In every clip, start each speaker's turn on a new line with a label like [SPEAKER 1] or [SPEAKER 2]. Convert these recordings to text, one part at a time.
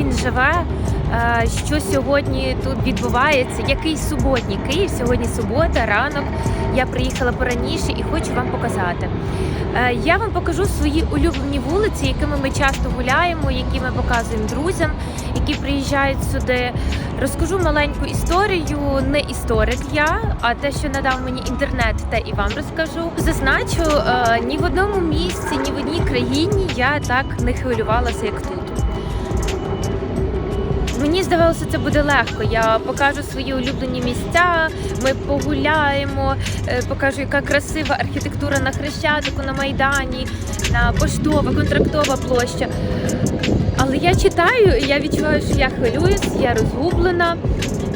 [SPEAKER 1] він живе, е, що сьогодні тут відбувається, який суботній Київ. Сьогодні субота, ранок. Я приїхала пораніше і хочу вам показати. Е, Я вам покажу свої улюблені вулиці, якими ми часто гуляємо, які ми показуємо друзям, які приїжджають сюди. Розкажу маленьку історію. Не історик я, а те, що надав мені інтернет, те і вам розкажу. Зазначу, е, ні в одному місці, ні в одній країні я так не хвилювалася, як тут. Мені здавалося, це буде легко. Я покажу свої улюблені місця. Ми погуляємо, е, покажу, яка красива архітектура на Хрещатику, на Майдані, на Поштова, контрактова площа. Але я читаю, і я відчуваю, що я хвилююсь, я розгублена.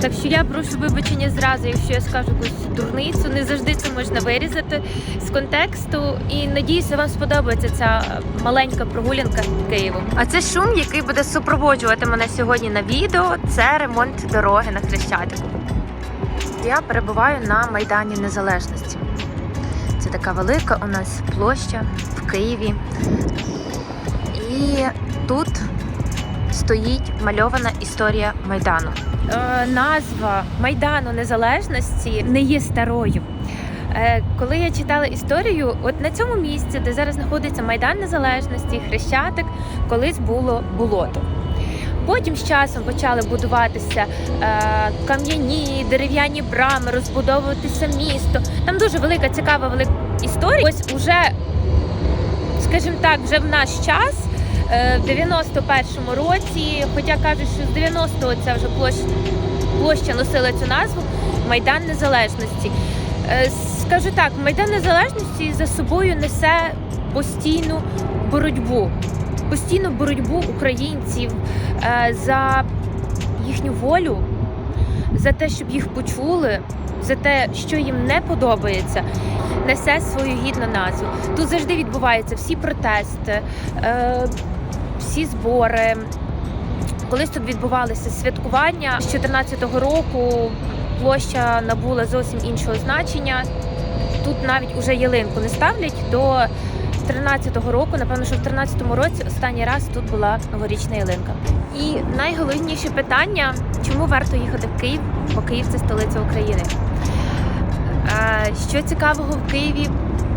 [SPEAKER 1] Так що я прошу вибачення зразу, якщо я скажу якусь дурницю. Не завжди це можна вирізати з контексту. І надіюся, вам сподобається ця маленька прогулянка Києвом. А це шум, який буде супроводжувати мене сьогодні на відео. Це ремонт дороги на Хрещатику. Я перебуваю на Майдані Незалежності. Це така велика у нас площа в Києві. І тут стоїть мальована історія Майдану. Е, назва Майдану Незалежності не є старою. Е, коли я читала історію, от на цьому місці, де зараз знаходиться Майдан Незалежності, Хрещатик, колись було болото. Потім з часом почали будуватися е, кам'яні, дерев'яні брами, розбудовуватися місто. Там дуже велика, цікава велика історія. Ось уже, скажімо так, вже в наш час, в 91-му році, хоча кажуть, що з 90-го ця вже площа, площа носила цю назву Майдан Незалежності. Е, Скажу так, Майдан Незалежності за собою несе постійну боротьбу, постійну боротьбу українців е, за їхню волю, за те, щоб їх почули, за те, що їм не подобається, несе свою гідну назву. Тут завжди відбуваються всі протести, е, всі збори. Колись тут відбувалися святкування з 2014 року. Площа набула зовсім іншого значення. Тут навіть уже ялинку не ставлять до 13-го року. Напевно, що в 13-му році останній раз тут була новорічна ялинка. І найголовніше питання: чому варто їхати в Київ? Бо Київ це столиця України. Що цікавого в Києві?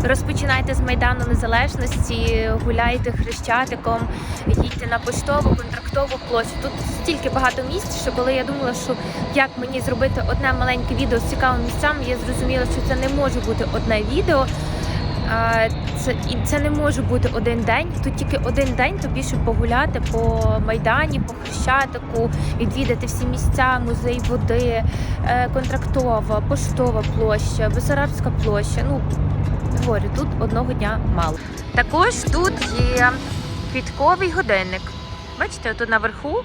[SPEAKER 1] Розпочинайте з Майдану Незалежності, гуляйте хрещатиком, їдьте на поштову, контрактову площу. Тут стільки багато місць, що коли я думала, що як мені зробити одне маленьке відео з цікавими місцями, я зрозуміла, що це не може бути одне відео. Це, це не може бути один день. Тут тільки один день тобі, щоб погуляти по майдані, по хрещатику, відвідати всі місця, музей води, е, контрактова, поштова площа, Бесарабська площа. Ну говорю, тут одного дня мало. Також тут є квітковий годинник. Бачите, тут наверху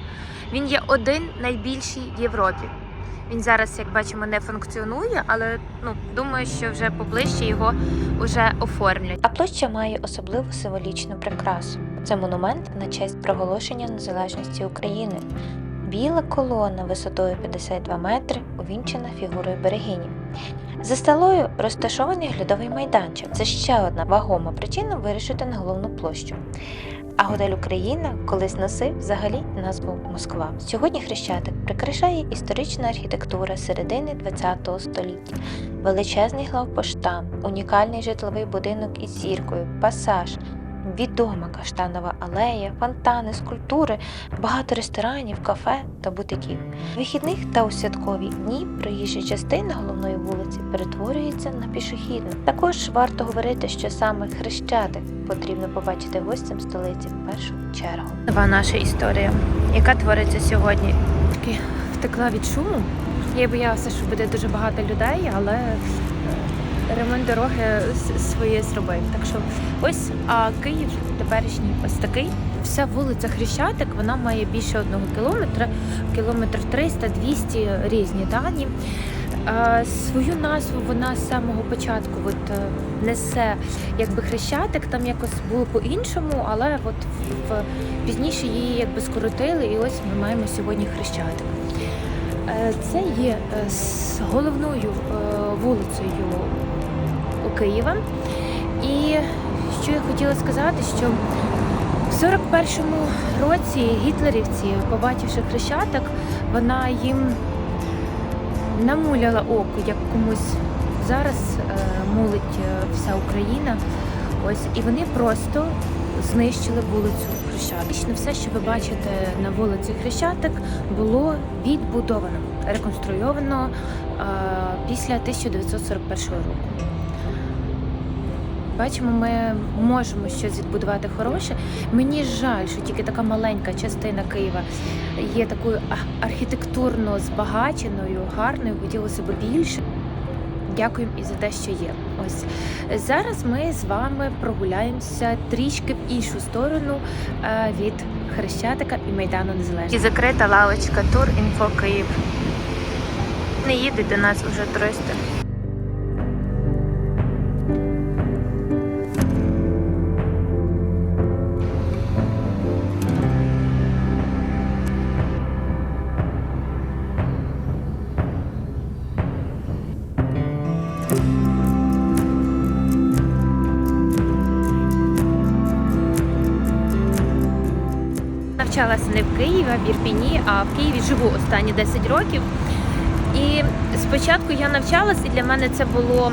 [SPEAKER 1] він є один найбільший в Європі. Він зараз, як бачимо, не функціонує, але ну думаю, що вже поближче його вже оформлять.
[SPEAKER 2] А площа має особливу символічну прикрасу. Це монумент на честь проголошення незалежності України. Біла колона висотою 52 метри, увінчена фігурою берегині. За стелою розташований глядовий майданчик. Це ще одна вагома причина вирішити на головну площу. А готель Україна колись носив взагалі назву Москва. Сьогодні Хрещатик прикрашає історична архітектура середини ХХ століття, величезний главпоштам, унікальний житловий будинок із зіркою, пасаж, відома каштанова алея, фонтани, скульптури, багато ресторанів, кафе та бутиків. Вихідних та у святкові дні проїжджа частина головної вулиці перетворюється на пішохідну. Також варто говорити, що саме Хрещатик потрібно побачити гостям столиці в першу чергу.
[SPEAKER 1] Нова наша історія, яка твориться сьогодні. Таки втекла від шуму. Я боялася, що буде дуже багато людей, але ремонт дороги своє зробив. Так що ось а Київ теперішній ось такий. Вся вулиця Хрещатик вона має більше одного кілометра, кілометр 300-200 різні дані. Свою назву вона з самого початку от, е, несе якби хрещатик, там якось було по-іншому, але от в, пізніше її якби скоротили, і ось ми маємо сьогодні хрещатик. Е, Це є е, головною вулицею у Києва. І що я хотіла сказати, що в 41-му році гітлерівці, побачивши хрещатик, вона їм намуляла око, як комусь зараз е, мулить е, вся Україна. Ось і вони просто знищили вулицю Хрещатик. Все, що ви бачите на вулиці Хрещатик, було відбудовано, реконструйовано е, після 1941 року. Бачимо, ми можемо щось відбудувати хороше. Мені жаль, що тільки така маленька частина Києва є такою архітектурно збагаченою, гарною. Хотілося б більше. Дякуємо і за те, що є. Ось зараз ми з вами прогуляємося трішки в іншу сторону е, від Хрещатика і Майдану Незалежності. І закрита лавочка Тур Інфо Київ. Не їдуть до нас уже туристи. Навчалася не в Києві, а в Ірпіні, а в Києві живу останні 10 років. І спочатку я навчалася, і для мене це було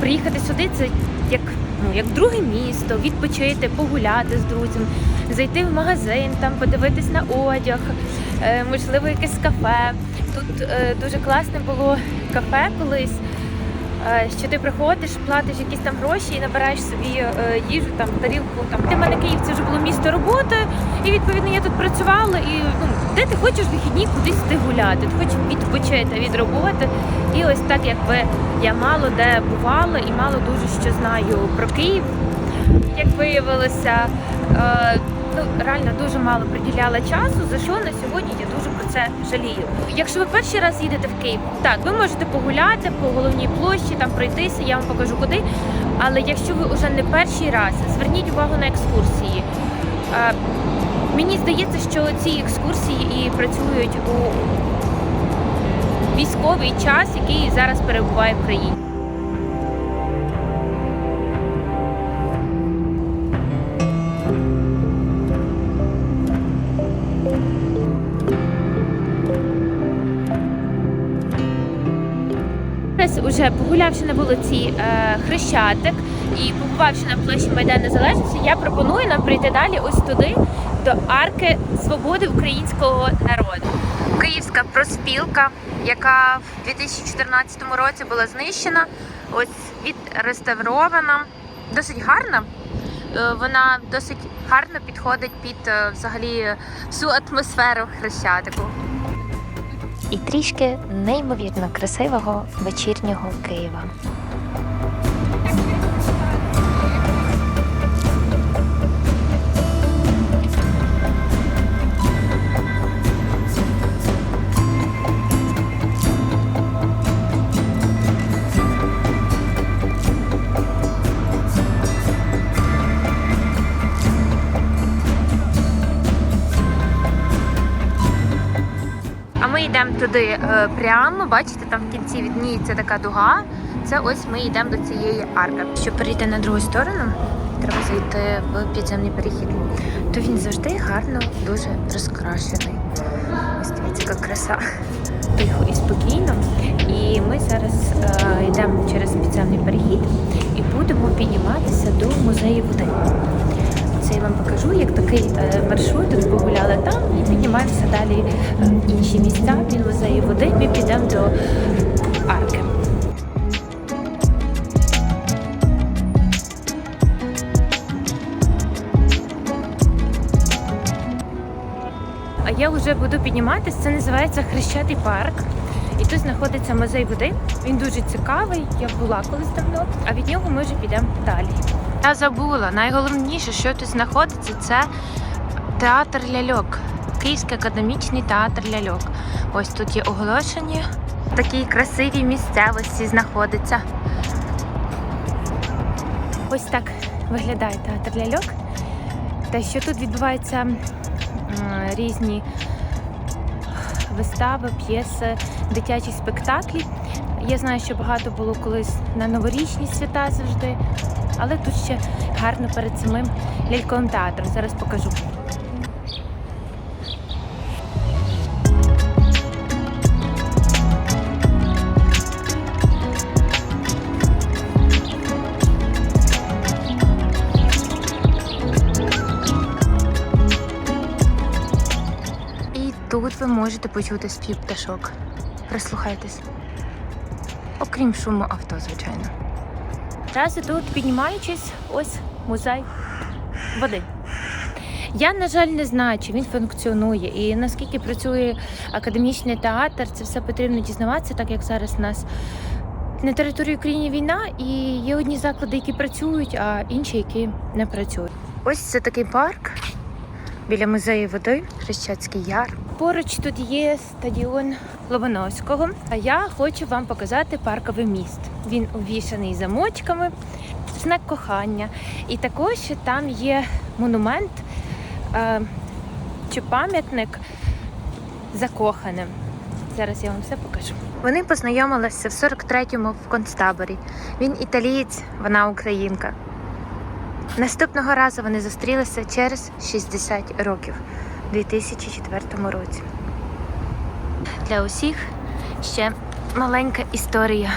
[SPEAKER 1] приїхати сюди. Це як, ну, як друге місто, відпочити, погуляти з друзями, зайти в магазин, там подивитись на одяг, е, можливо, якесь кафе. Тут е, дуже класне було кафе колись. Е, Що ти приходиш, платиш якісь там гроші і набираєш собі е, їжу, там тарілку. Там для мене Київ це вже було місто роботи, і відповідно я тут працювала. І ну де ти хочеш вихідні кудись ти гуляти, ти хочеш відпочити від роботи. І ось так, якби я мало де бувала і мало дуже що знаю про Київ. Як виявилося, е, ну реально дуже мало приділяла часу, за що на сьогодні я це жалію. Якщо ви перший раз їдете в Київ, так ви можете погуляти по головній площі, там пройтися, я вам покажу куди. Але якщо ви вже не перший раз, зверніть увагу на екскурсії. Е, Мені здається, що ці екскурсії і працюють у військовий час, який зараз перебуває в країні. Зараз погулявши на вулиці е, Хрещатик і побувавши на площі Майдан Незалежності, я пропоную нам прийти далі ось туди, до арки свободи українського народу. Київська проспілка, яка в 2014 році була знищена, ось відреставрована, досить гарна. Е, Вона досить гарно підходить під е, взагалі всю атмосферу Хрещатику.
[SPEAKER 2] І трішки неймовірно красивого вечірнього Києва.
[SPEAKER 1] Йдемо туди е, прямо. Бачите, там в кінці відніється така дуга. Це ось ми йдемо до цієї арки. Щоб перейти на другу сторону, треба зайти в підземний перехід. То він завжди гарно, дуже розкрашений. Ось дивіться, яка краса. Тихо і спокійно. І ми зараз е, йдемо через підземний перехід і будемо підніматися до музею води. Це я вам покажу, як такий е, маршрут. Тут погуляли там і піднімаємося далі е, в інші місця від музею води. Ми підемо до арки. А я вже буду підніматися. Це називається Хрещатий парк. І тут знаходиться музей води. Він дуже цікавий. Я була колись давно, а від нього ми вже підемо далі. Я забула. Найголовніше, що тут знаходиться, це театр ляльок. Київський академічний театр ляльок. Ось тут є оголошення. Такій красивій місцевості знаходиться. Ось так виглядає театр ляльок. Та що тут відбуваються різні вистави, п'єси, дитячі спектаклі. Я знаю, що багато було колись на новорічні свята завжди. Але тут ще гарно перед самим ляльковим театром. Зараз покажу. Тут ви можете почути спів пташок. Прислухайтесь. Окрім шуму авто, звичайно. Зараз тут піднімаючись, ось музей води. Я, на жаль, не знаю, чи він функціонує і наскільки працює академічний театр, це все потрібно дізнаватися, так як зараз у нас на території України війна, і є одні заклади, які працюють, а інші, які не працюють. Ось це такий парк біля музею води, Хрещатський Яр. Поруч тут є стадіон Лобановського. А я хочу вам показати парковий міст. Він увішаний замочками, знак кохання. І також там є монумент е, чи пам'ятник закоханим. Зараз я вам все покажу. Вони познайомилися в 43-му в концтаборі. Він італієць, вона українка. Наступного разу вони зустрілися через 60 років у 2004 році. Для усіх ще маленька історія.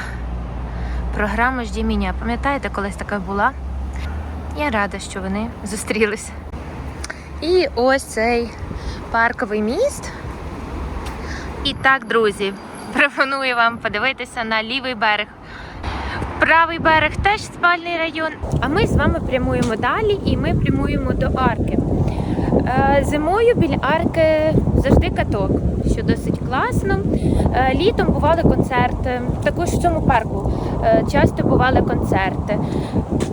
[SPEAKER 1] Програма «Жді мене». Пам'ятаєте, колись така була? Я рада, що вони зустрілися. І ось цей парковий міст. І так, друзі, пропоную вам подивитися на лівий берег. Правий берег теж спальний район. А ми з вами прямуємо далі і ми прямуємо до арки. Е, Зимою біля арки завжди каток, що досить класно. Е, Літом бували концерти. Також в цьому парку е, часто бували концерти.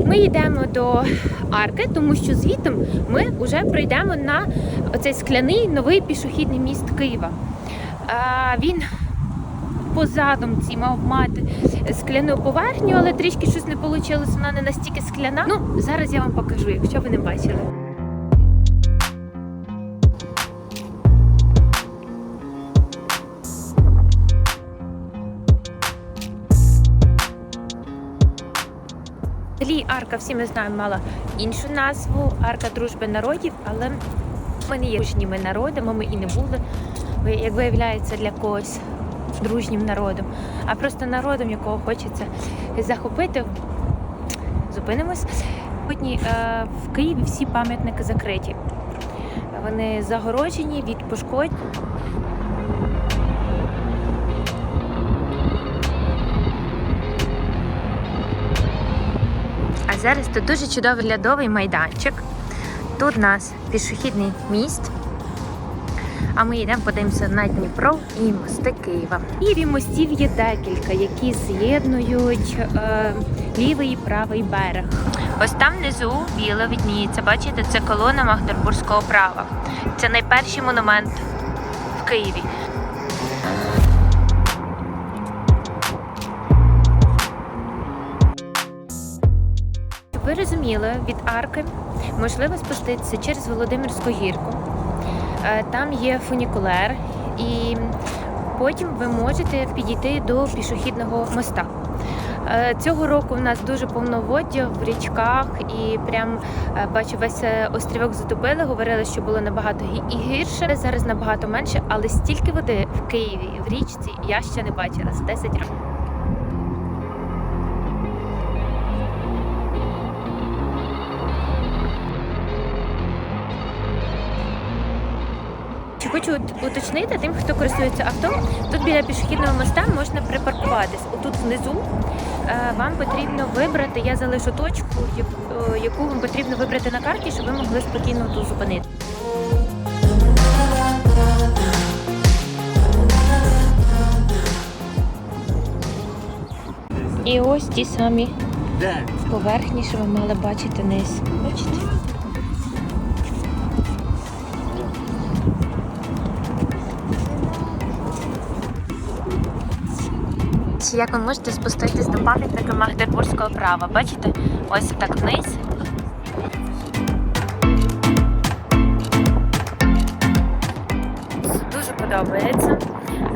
[SPEAKER 1] Ми йдемо до арки, тому що звітом ми вже прийдемо на оцей скляний новий пішохідний міст Києва. Е, Він позадом ці мав мати скляну поверхню, але трішки щось не вийшло, вона не настільки скляна. Ну, зараз я вам покажу, якщо ви не бачили. Взагалі арка, всі ми знаємо, мала іншу назву арка дружби народів, але ми не є дружніми народами, ми і не були, як виявляється, для когось дружнім народом, а просто народом, якого хочеться захопити. Зупинимось. Сьогодні е, в Києві всі пам'ятники закриті. Вони загороджені від пошкодь. Зараз тут дуже чудовий лядовий майданчик. Тут у нас пішохідний міст. А ми йдемо подивимося на Дніпро і мости Києва. В Києві мостів є декілька, які з'єднують е, лівий і правий берег. Ось там внизу біло відніється. Бачите, це колона Магдебурзького права. Це найперший монумент в Києві. Ви розуміли, від арки можливо спуститися через Володимирську гірку. Е, Там є фунікулер, і потім ви можете підійти до пішохідного моста. Е, Цього року у нас дуже повноводдя в річках, і прям е, бачу, весь острівок затопили. Говорили, що було набагато і гірше. Зараз набагато менше, але стільки води в Києві в річці я ще не бачила за 10 років. Хочу уточнити тим, хто користується авто, тут біля пішохідного моста можна припаркуватись. Отут внизу е, вам потрібно вибрати, я залишу точку, е, яку вам потрібно вибрати на карті, щоб ви могли спокійно тут зупинити. І ось ті самі поверхні, що ви мали бачити низ. Бачите? Чи як ви можете спуститись до пам'ятника Магдебурзького права? Бачите? Ось так вниз. Дуже подобається.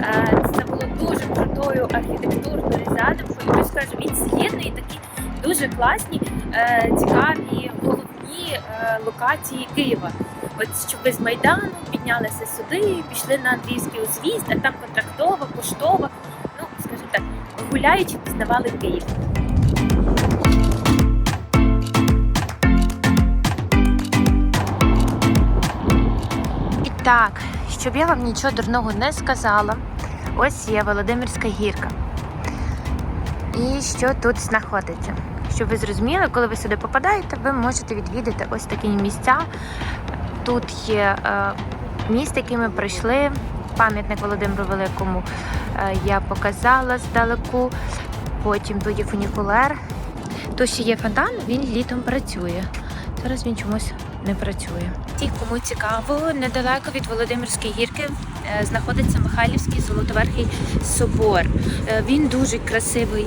[SPEAKER 1] Е, Це було дуже крутою архітектурною задумкою. Я скажу, він з'єднує такі дуже класні е, цікаві головні е, локації Києва. От щоб з Майдану піднялися сюди, пішли на англійський узвіз, а там контрактова, поштова. Гуляючи, пізнавали Київ. І так, щоб я вам нічого дурного не сказала, ось є Володимирська гірка. І що тут знаходиться? Щоб ви зрозуміли, коли ви сюди попадаєте, ви можете відвідати ось такі місця. Тут є е, місце, яке ми пройшли. Пам'ятник Володимиру Великому е, я показала здалеку. Потім тут є фунікулер. Тут ще є фонтан, він літом працює. Зараз він чомусь не працює. Ті, кому цікаво, недалеко від Володимирської гірки е, знаходиться Михайлівський Золотоверхий собор. Е, Він дуже красивий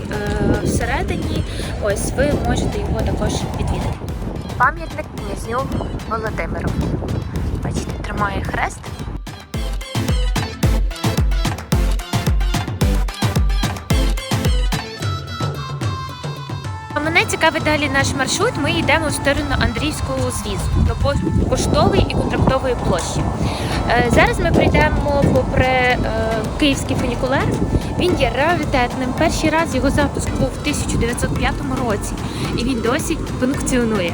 [SPEAKER 1] всередині. Ось ви можете його також відвідати. Пам'ятник князю Володимиру. Бачите, тримає хрест. Мене цікавить далі наш маршрут. Ми йдемо в сторону Андрійського звізу до поштової і контрактової площі. Е, Зараз ми прийдемо попри е, київський фунікулер. Він є раритетним. Перший раз його запуск був в 1905 році, і він досі функціонує.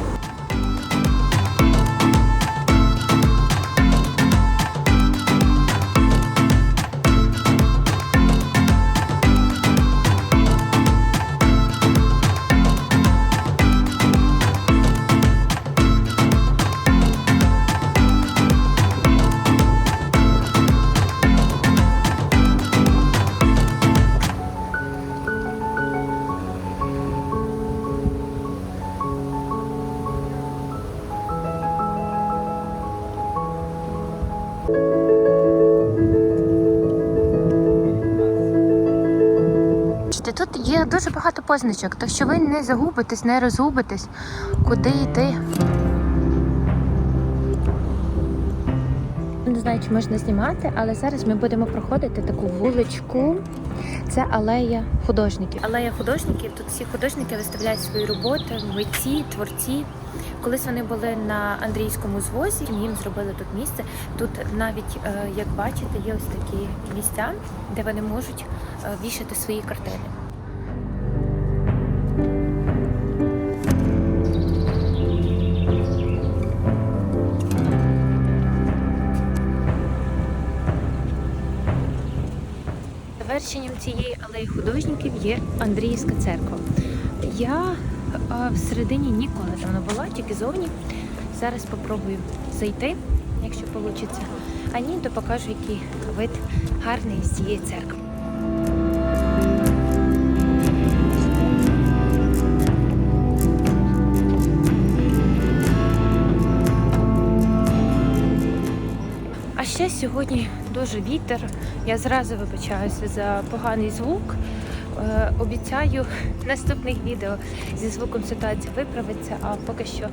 [SPEAKER 1] Багато позначок, так що ви не загубитесь, не розгубитесь, куди йти. Не знаю, чи можна знімати, але зараз ми будемо проходити таку вуличку. Це алея художників. Алея художників. Тут всі художники виставляють свої роботи, митці, творці. Колись вони були на Андрійському звозі, їм зробили тут місце. Тут навіть, е, як бачите, є ось такі місця, де вони можуть е, вішати свої картини. Алеї художників є Андріївська церква. Я всередині ніколи там не була, тільки зовні. Зараз спробую зайти, якщо вийде. А ні, то покажу, який вид гарний з цієї церкви. А ще сьогодні дуже вітер. Я зразу вибачаюся за поганий звук. Е, обіцяю наступних відео зі звуком ситуація виправиться, а поки що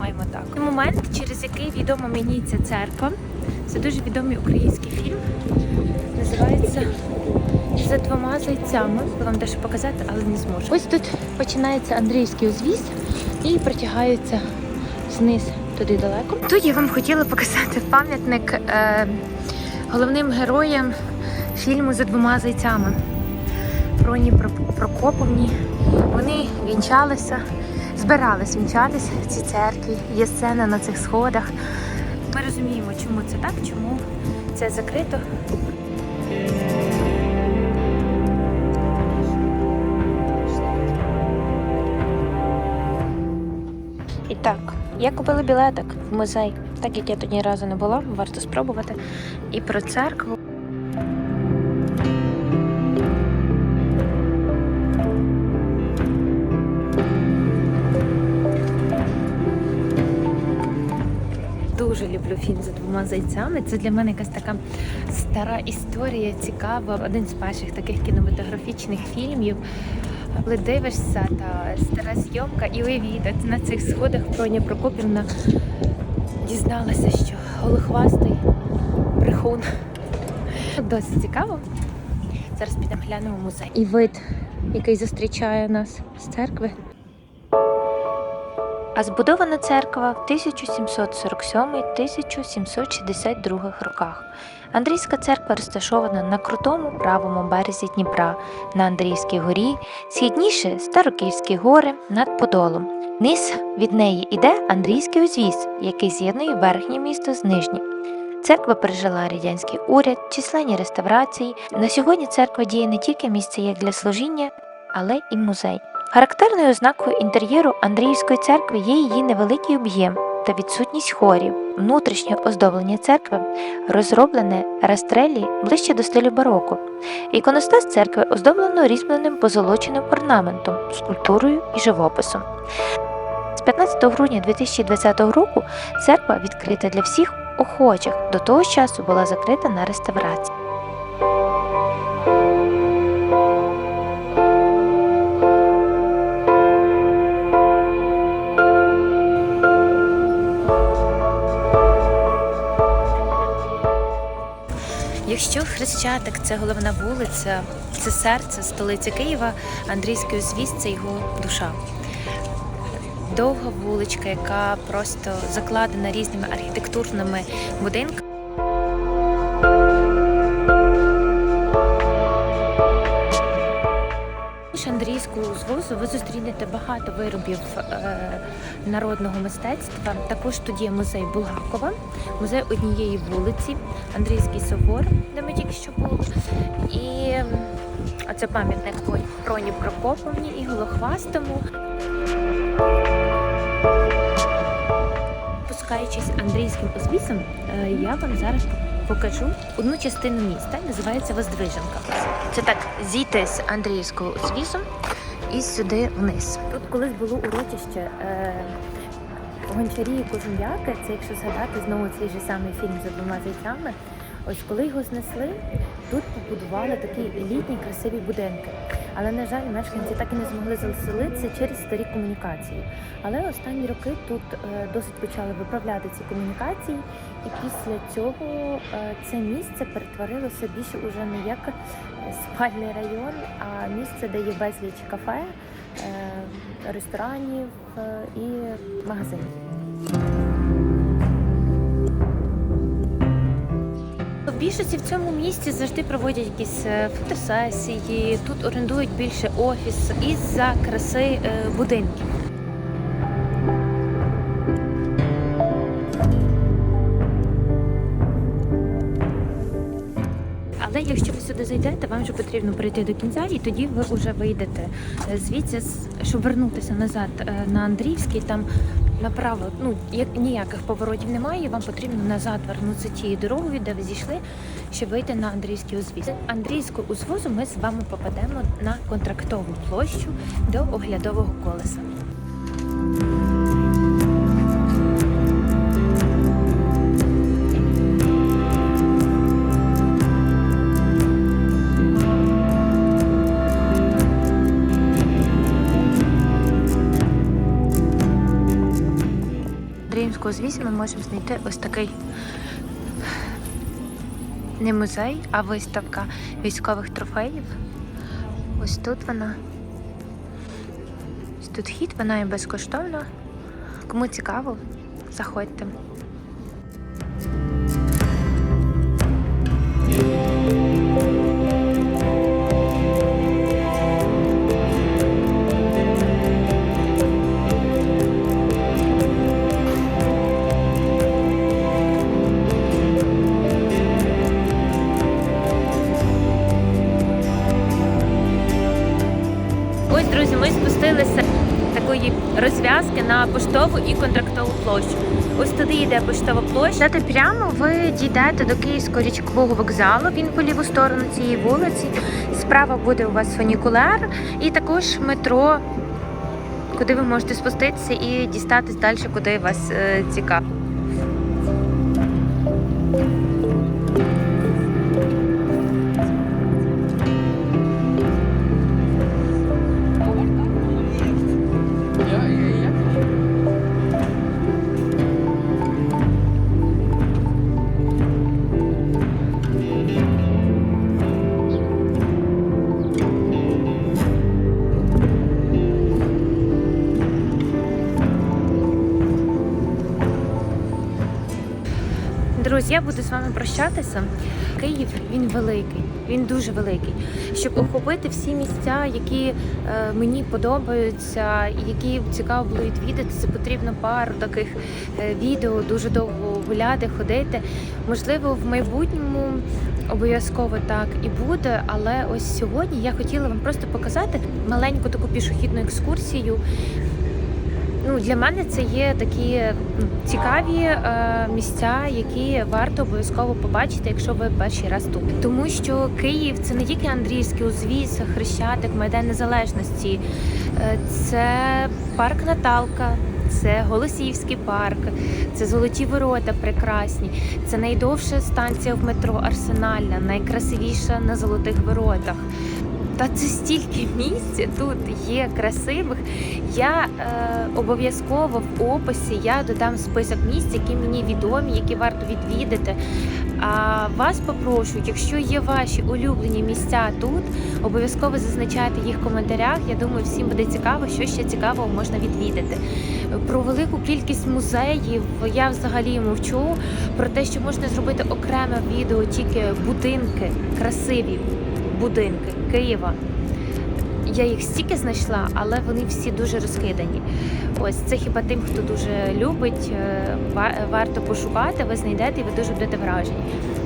[SPEAKER 1] маємо так. Момент, через який відома мені ця церква. Це дуже відомий український фільм. Називається За двома зайцями. Вам дещо показати, але не зможу. Ось тут починається Андрійський узвіз і протягається вниз туди далеко. Тут я вам хотіла показати пам'ятник е, головним героям фільму за двома зайцями. Проні Прокоповні. Вони вінчалися, збирались вінчатися в цій церкві. Є сцена на цих сходах. Ми розуміємо, чому це так, чому це закрито. І так, я купила білетик в музей, так як я тут ні разу не була, варто спробувати. І про церкву. Дуже люблю фільм за двома зайцями. Це для мене якась така стара історія, цікава. Один з перших таких кінематографічних фільмів. Коли дивишся, та стара зйомка, і уявіть, на цих сходах Проня Прокопівна дізналася, що голохвастий брехун. Досить цікаво. Зараз підемо глянемо музей. І вид, який зустрічає нас з церкви.
[SPEAKER 2] А збудована церква в 1747-1762 роках. Андрійська церква розташована на крутому правому березі Дніпра, на Андріївській горі, східніше Староківські гори над Подолом. Низ від неї іде Андрійський узвіз, який з'єднує верхнє місто з нижнім. Церква пережила радянський уряд, численні реставрації. На сьогодні церква діє не тільки місце як для служіння, але і музей. Характерною ознакою інтер'єру Андріївської церкви є її невеликий об'єм та відсутність хорів. Внутрішнє оздоблення церкви розроблене растрелі ближче до стилю бароко. Іконостас церкви оздоблено різьбленим позолоченим орнаментом, скульптурою і живописом. З 15 грудня 2020 року церква відкрита для всіх охочих. До того часу була закрита на реставрацію.
[SPEAKER 1] Якщо Хрещатик це головна вулиця, це серце столиці Києва, Андрійський узвіз це його душа. Довга вуличка, яка просто закладена різними архітектурними будинками. З Андрійського узвозу ви зустрінете багато виробів е, народного мистецтва. Також тут є музей Булгакова, музей однієї вулиці, Андрійський собор, де ми тільки що були. І це пам'ятник Проні Прокоповні і Голохвастому. Спускаючись Андрійським узвісом, е, я вам зараз покажу одну частину міста, називається Воздвиженка. Це так зійти з Андріївського узвісу і сюди вниз. Тут колись було урочище е, гончарі і кожум'яки. Це якщо згадати знову цей же самий фільм за двома зайцями. Ось коли його знесли, тут побудували такі елітні красиві будинки. Але, на жаль, мешканці так і не змогли заселитися через старі комунікації. Але останні роки тут е, досить почали виправляти ці комунікації, і після цього е, це місце перетворилося більше уже не як е, спальний район, а місце, де є безліч кафе, ресторанів і магазинів. Більшості в цьому місті завжди проводять якісь е, фотосесії. Тут орендують більше офіс із-за краси е, будинків. Але якщо ви сюди зайдете, вам вже потрібно прийти до кінця, і тоді ви вже вийдете е, звідси, щоб вернутися назад на Андріївський. Там направо ну як ніяких поворотів немає. Вам потрібно назад вернутися тією дорогою, де ви зійшли, щоб вийти на Андрійський узвіз. Андрійську узвозу ми з вами попадемо на контрактову площу до оглядового колеса. Андріївського узвізі ми можемо знайти ось такий не музей, а виставка військових трофеїв. Ось тут вона. Ось тут хід, вона є безкоштовна. Кому цікаво, заходьте. Поштову і контрактову площу. Ось туди йде поштова площа. Дати прямо ви дійдете до Київського річкового вокзалу. Він по ліву сторону цієї вулиці. Справа буде у вас фунікулер і також метро, куди ви можете спуститися і дістатись далі, куди вас е, прощатися. Київ він великий, він дуже великий. Щоб охопити всі місця, які е, мені подобаються, і які цікаво було відвідати, це потрібно пару таких е, відео, дуже довго гуляти, ходити. Можливо, в майбутньому обов'язково так і буде. Але ось сьогодні я хотіла вам просто показати маленьку таку пішохідну екскурсію. Ну, для мене це є такі ну, цікаві е, місця, які варто обов'язково побачити, якщо ви перший раз тут. Тому що Київ це не тільки Андріївський узвіз, Хрещатик, Майдан Незалежності, е, це парк Наталка. Це Голосіївський парк, це золоті ворота прекрасні. Це найдовша станція в метро Арсенальна, найкрасивіша на золотих воротах. Та це стільки місць тут є красивих. Я е, обов'язково в описі я додам список місць, які мені відомі, які варто відвідати. А вас попрошу, якщо є ваші улюблені місця тут, обов'язково зазначайте їх в коментарях. Я думаю, всім буде цікаво, що ще цікавого можна відвідати. Про велику кількість музеїв я взагалі мовчу. Про те, що можна зробити окреме відео, тільки будинки, красиві будинки Києва. Я їх стільки знайшла, але вони всі дуже розкидані. Ось це хіба тим, хто дуже любить, е, варто пошукати, ви знайдете і ви дуже будете вражені.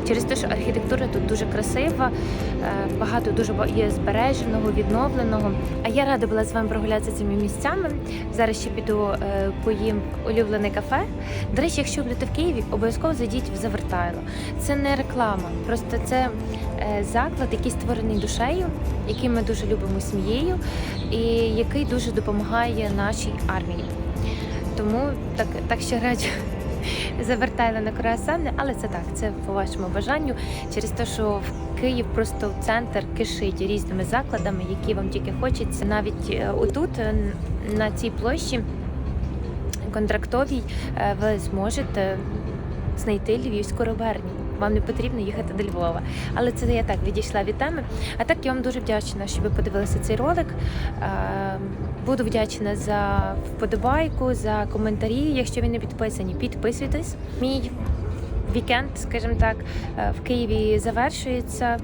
[SPEAKER 1] Через те, що архітектура тут дуже красива, е, багато дуже є збереженого, відновленого. А я рада була з вами прогулятися цими місцями. Зараз ще піду е, поїм улюблене кафе. До речі, якщо будете в Києві, обов'язково зайдіть в Завертайло. Це не реклама, просто це заклад, який створений душею, який ми дуже любимо сім'єю, і який дуже допомагає нашій армії. Тому так, так ще раджу. Завертайла на круасани, але це так, це по вашому бажанню, через те, що в Київ просто центр кишить різними закладами, які вам тільки хочеться. Навіть е, отут, е, на цій площі контрактовій, е, ви зможете знайти львівську роберню. Вам не потрібно їхати до Львова. Але це я так відійшла від теми. А так я вам дуже вдячна, що ви подивилися цей ролик. Буду вдячна за вподобайку, за коментарі. Якщо ви не підписані, підписуйтесь. Мій вікенд, скажімо так, е, в Києві завершується.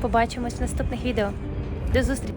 [SPEAKER 1] Побачимось в наступних відео. До зустрічі!